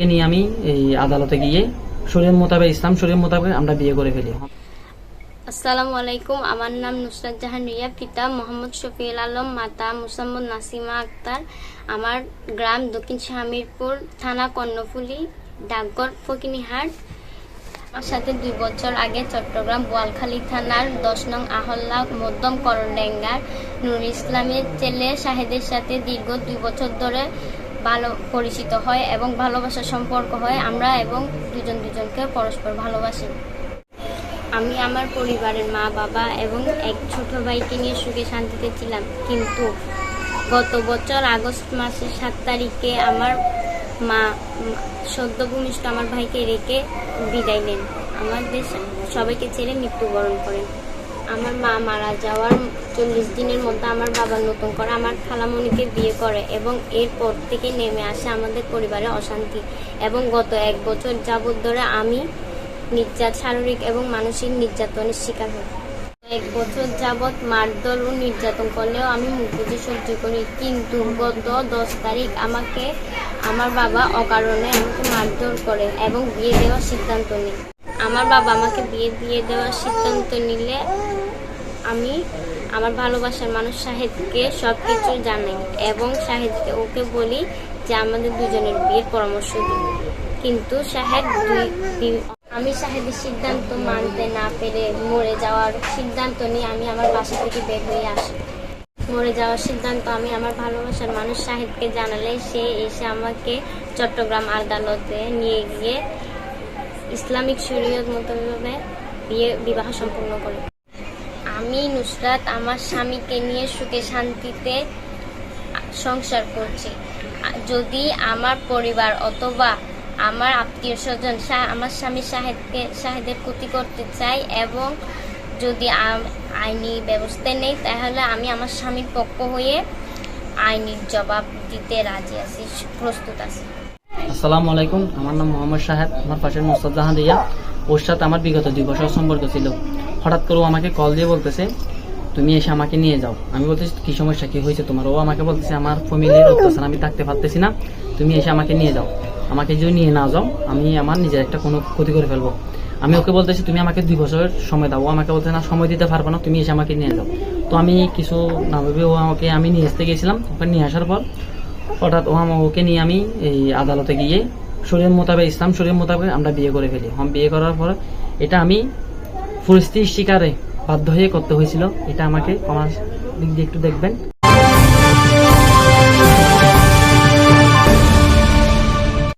কে নিয়ে আমি এই আদালতে গিয়ে মোতাবেক, ইসলাম মোতাবেক আমরা বিয়ে করে ফেলি। আসসালামু আলাইকুম। আমার নাম নুসরাত জাহান রিয়া, পিতা মোহাম্মদ শফিউল আলম, মাতা মুসাম্মদ নাসিমা আক্তার। আমার গ্রাম দক্ষিণ শাহমিরপুর থানা কর্ণফুলি, ডাকঘর ফকিনিহাট। আমার সাথে দুই বছর আগে চট্টগ্রাম বোয়ালখালী থানার দশ নং আহল্লা মধ্যম করণডেঙ্গার নুর ইসলামের ছেলে শাহেদের সাথে দীর্ঘ দুই বছর ধরে ভালো পরিচিত হয় এবং ভালোবাসার সম্পর্ক হয় আমরা এবং দুজন দুজনকে পরস্পর ভালোবাসি। আমি আমার পরিবারের মা বাবা এবং এক ছোট ভাইকে নিয়ে সুখে শান্তিতে ছিলাম কিন্তু গত বছর আগস্ট মাসের সাত তারিখে আমার মা উম, সদ্য ভূমিষ্ঠ আমার ভাইকে রেখে বিদায় নেন। আমার দেশ সবাইকে ছেড়ে মৃত্যুবরণ করেন। আমার মা মারা যাওয়ার চল্লিশ দিনের মধ্যে আমার বাবা নতুন করে আমার খালামণিকে বিয়ে করে এবং এরপর থেকে নেমে আসে আমাদের পরিবারে অশান্তি এবং গত এক বছর যাবৎ ধরে আমি নির্যাত, শারীরিক এবং মানসিক নির্যাতনের শিকার হই। এক বছর যাবৎ মারধর ও নির্যাতন করলেও আমি বুঝে সহ্য করি কিন্তু গত দশ তারিখ আমাকে, আমার বাবা অকারণে আমাকে মারধর করে এবং বিয়ে দেওয়ার সিদ্ধান্ত নেয়। আমার বাবা আমাকে বিয়ে দিয়ে দেওয়ার সিদ্ধান্ত নিলে আমি আমার ভালোবাসার মানুষ শাহেদকে সব কিছু জানাই এবং শাহেদকে ওকে বলি যে আমাদের দুজনের বিয়ের পরামর্শ দিই কিন্তু শাহেদ দুই আমি শাহেদের সিদ্ধান্ত মানতে না পেরে মরে যাওয়ার সিদ্ধান্ত নিয়ে আমি আমার বাসা থেকে বের হয়ে আসি। মরে যাওয়ার সিদ্ধান্ত আমি আমার ভালোবাসার মানুষ শাহেদকে জানালে সে এসে আমাকে চট্টগ্রাম আদালতে নিয়ে গিয়ে ইসলামিক শরীয়ত মোতাবেক বিয়ে, বিবাহ সম্পন্ন করে। আমি নুসরাত আমার স্বামীকে নিয়ে সুখে শান্তিতে সংসার করছি। যদি আমার পরিবার অথবা আমার আত্মীয় স্বজন আমার স্বামী শাহেদকে শাহেদের ক্ষতি করতে চাই এবং যদি আইনি ব্যবস্থা নেই, তাহলে আমি আমার স্বামীর পক্ষ হয়ে আইনি জবাব দিতে রাজি আছি, প্রস্তুত আছি। আসসালামু আলাইকুম। আমার নাম মোহাম্মদ সাহেব আমার পাশের মোস্তাদ জাহান রিয়া। ওর সাথে আমার বিগত দুই বছর সম্পর্ক ছিল। হঠাৎ করে আমাকে কল দিয়ে বলতেছে, তুমি এসে আমাকে নিয়ে যাও। আমি বলতেছি, কি সমস্যা? কি হয়েছে তোমার? ও আমাকে বলতেছে, আমার ফ্যামিলির অত্যাচার, আমি থাকতে পারতেছি না। তুমি এসে আমাকে নিয়ে যাও। আমাকে যদি নিয়ে না যাও, আমি আমার নিজের একটা কোনো ক্ষতি করে ফেলব। আমি ওকে বলতেছি, তুমি আমাকে দুই বছরের সময় দাও। ও আমাকে বলতে না, সময় দিতে পারব না, তুমি এসে আমাকে নিয়ে যাও। তো আমি কিছু না ভেবে ও আমাকে, আমি নিয়ে আসতে গেছিলাম ওকে নিয়ে আসার পর হঠাৎ ও আমা- ওকে নিয়ে আমি এই আদালতে গিয়ে শরীর মোতাবেক, ইসলাম শরীর মোতাবেক আমরা বিয়ে করে ফেলি। হম, বিয়ে করার পর এটা আমি পরিস্থিতির শিকারে বাধ্য হয়ে করতে হয়েছিল। এটা আমাকে কমার দিক দিয়ে একটু দেখবেন।